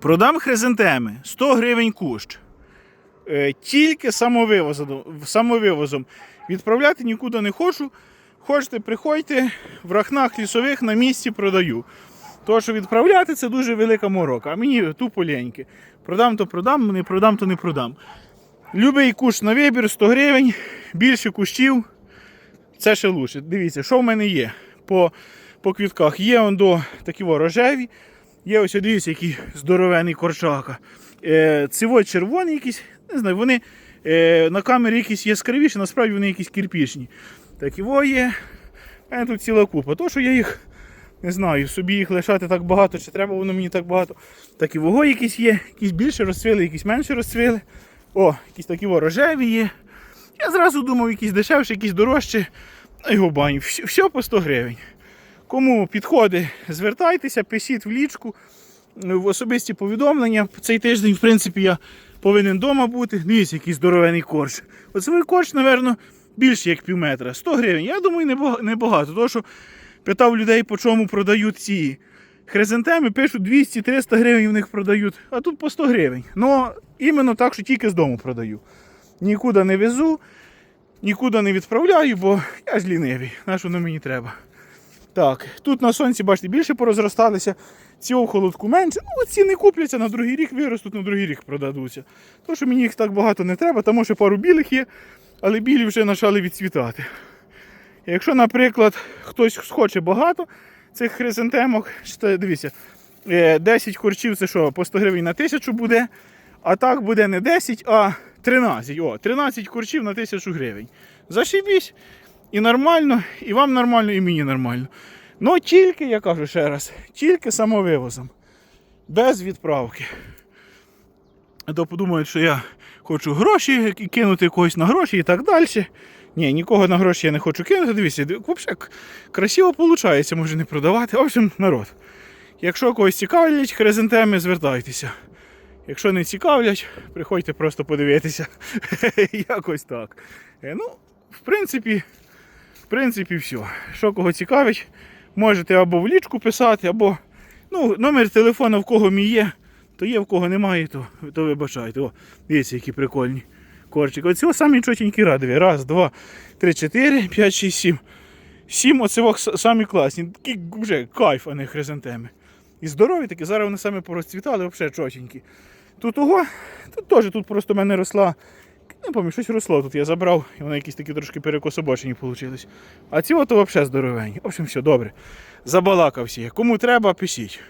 Продам хризантеми 100 гривень кущ. Е, Тільки самовивозом, самовивозом. Відправляти нікуди не хочу. Хочете, приходьте, в рахнах лісових на місці продаю. То, що відправляти, це дуже велика морока. А мені тупо ліньки. Продам, то продам, не продам, то не продам. Любий кущ на вибір 100 гривень, більше кущів. Це ще лучше. Дивіться, що в мене є по, по квітках. Є он до такі рожеві. Є ось дивіться, який здоровений корчака. Е, циво червоний якийсь, не знаю, вони е, на камері якісь яскравіші, насправді вони якісь кирпічні. Такі во є. У мене тут ціла купа. То, що я їх не знаю, собі їх лишати так багато, чи треба воно мені так багато. Такі вого якісь є, якісь більше розцвіли, якісь менше розцвіли. О, якісь такі во рожеві є. Я зразу думав, якісь дешевші, якісь дорожчі. На його баню. Все по 100 гривень. Кому підходить, звертайтеся, пишіть в лічку, в особисті повідомлення. Цей тиждень, в принципі, я повинен вдома бути. Дивіться, який здоровений корч. Оцей корч, мабуть, більше як пів метра. 100 гривень. Я думаю, небагато. Тому що питав людей, по чому продають ці хризантеми, пишуть 200-300 гривень в них продають, а тут по 100 гривень. Ну, іменно так, що тільки з дому продаю. Нікуди не везу, нікуди не відправляю, бо я ж лінивий. На що воно мені треба? Так, тут на сонці, бачите, більше порозросталися, в холодку менше. Ну, ці не купляться, на другий рік виростуть, на другий рік продадуться. Тому що мені їх так багато не треба, тому що пару білих є, але білі вже почали відцвітати. Якщо, наприклад, хтось хоче багато цих хризантемок, дивіться, е, 10 корчів це що, по 100 гривень на тисячу буде, а так буде не 10, а 13. О, 13 корчів на тисячу гривень. Зашибісь. І нормально, і вам нормально, і мені нормально. Ну тільки, я кажу ще раз, тільки самовивозом. Без відправки. А то подумають, що я хочу гроші кинути когось на гроші і так далі. Ні, нікого на гроші я не хочу кинути. Дивіться, взагалі красиво виходить, може не продавати. В общем, народ. Якщо когось цікавлять хризантеми, звертайтеся. Якщо не цікавлять, приходьте просто подивитися. Якось так. Е, Ну, в принципі, принципі, все. Що кого цікавить, можете або в лічку писати, або ну, номер телефона в кого мій є, то є, в кого немає, то, то вибачайте. О, дивіться, які прикольні корчики. Оці самі чотенькі радові. Раз, два, три, чотири, п'ять, шість, сім. Сім оцих самі класні. Такі вже кайф, а не хризантеми. І здорові такі, зараз вони самі порозцвітали, взагалі чотенькі. Тут ого, тут теж тут просто в мене росла. Не пам'ятаю, щось росло тут я забрав, і вони якісь такі трошки перекособочені вийшли. А ці ото взагалі здоровені. В общем, все, добре. Забалакався. Кому треба, пишіть.